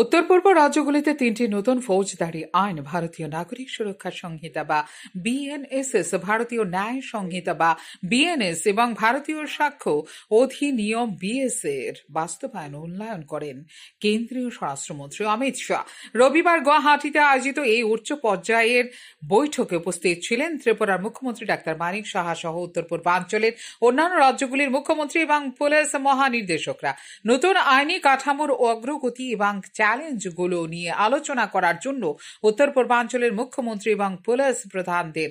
উত্তর পূর্ব রাজ্যগুলিতে তিনটি নতুন ফৌজদারি আইন, ভারতীয় নাগরিক সুরক্ষা সংহিতা বা বিএনএসএস ভারতীয় ন্যায় সংহিতা বা বিএনএস এবং ভারতীয় সাক্ষ্য অধিনিয়ম বিএস এর বাস্তবায়ন উন্নয়ন করেন। কেন্দ্রীয় স্বরাষ্ট্রমন্ত্রী অমিত শাহ রবিবার গুয়াহাটিতে আয়োজিত এই উচ্চ পর্যায়ের বৈঠকে উপস্থিত ছিলেন ত্রিপুরার মুখ্যমন্ত্রী ডাক্তার মানিক সাহা সহ উত্তর পূর্বাঞ্চলের অন্যান্য রাজ্যগুলির মুখ্যমন্ত্রী এবং পুলিশ মহানির্দেশকরা। নতুন আইনি কাঠামোর অগ্রগতি এবং চ্যালেঞ্জগুলো নিয়ে আলোচনা করার জন্য উত্তর পূর্বাঞ্চলের মুখ্যমন্ত্রী এবং পুলিশ প্রধানদের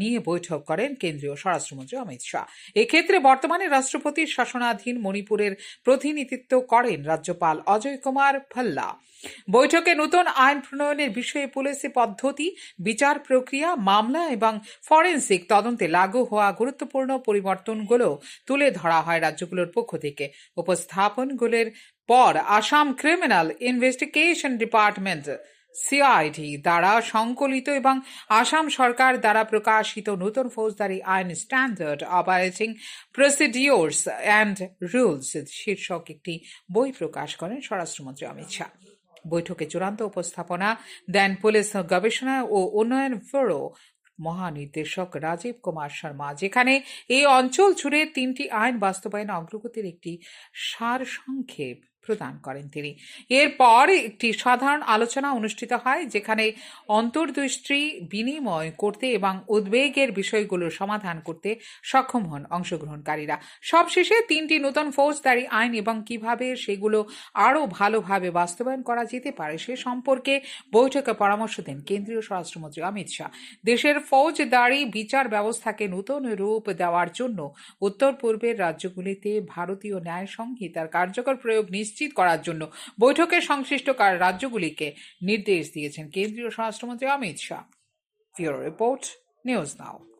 নিয়ে বৈঠক করেন কেন্দ্রীয় স্বরাষ্ট্রমন্ত্রী অমিত শাহ। এক্ষেত্রে বর্তমানে রাষ্ট্রপতির শাসনাধীন মণিপুরের প্রতিনিধিত্ব করেন রাজ্যপাল অজয় কুমার ভাল্লা। বৈঠকে নতুন আইন প্রণয়নের বিষয়ে পুলিশি পদ্ধতি, বিচার প্রক্রিয়া, মামলা এবং ফরেন্সিক তদন্তে লাগু হওয়া গুরুত্বপূর্ণ পরিবর্তনগুলো তুলে ধরা হয় রাজ্যগুলোর পক্ষ থেকে। উপস্থাপনগুলোর পর Assam criminal investigation department CID দ্বারা সংকলিত এবং আসাম সরকার দ্বারা প্রকাশিত নতুন ফৌজদারি আইন standard operating procedures and rules শীর্ষক একটি বই প্রকাশ করেন স্বরাষ্ট্রমন্ত্রী অমিত শাহ। বৈঠকে চূড়ান্ত উপস্থাপনা দেন পুলিশ গবেষণা ও উন্নয়ন ব্যুরো মহানির্দেশক রাজীব কুমার শর্মা, যেখানে এই অঞ্চল জুড়ে তিনটি আইন বাস্তবায়ন অগ্রগতির একটি সার সংক্ষেপ প্রদান করেন তিনি। এরপর একটি সাধারণ আলোচনা অনুষ্ঠিত হয়, যেখানে অন্তর্দৃষ্টি বিনিময় করতে এবং উদ্বেগের বিষয়গুলোর সমাধান করতে সক্ষম হন অংশগ্রহণকারীরা। সবশেষে তিনটি নতুন ফৌজদারি আইন এবং কীভাবে সেগুলো আরও ভালোভাবে বাস্তবায়ন করা যেতে পারে সে সম্পর্কে বৈঠকে পরামর্শ দেন কেন্দ্রীয় স্বরাষ্ট্রমন্ত্রী অমিত শাহ। দেশের ফৌজদারি বিচার ব্যবস্থাকে নতুন রূপ দেওয়ার জন্য উত্তর পূর্বের রাজ্যগুলিতে ভারতীয় ন্যায় সংহিতার কার্যকর প্রয়োগ নিশ্চিত করার জন্য বৈঠকে সংশ্লিষ্ট রাজ্যগুলিকে নির্দেশ দিয়েছেন কেন্দ্রীয় স্বরাষ্ট্রমন্ত্রী Amit Shah. Report news now.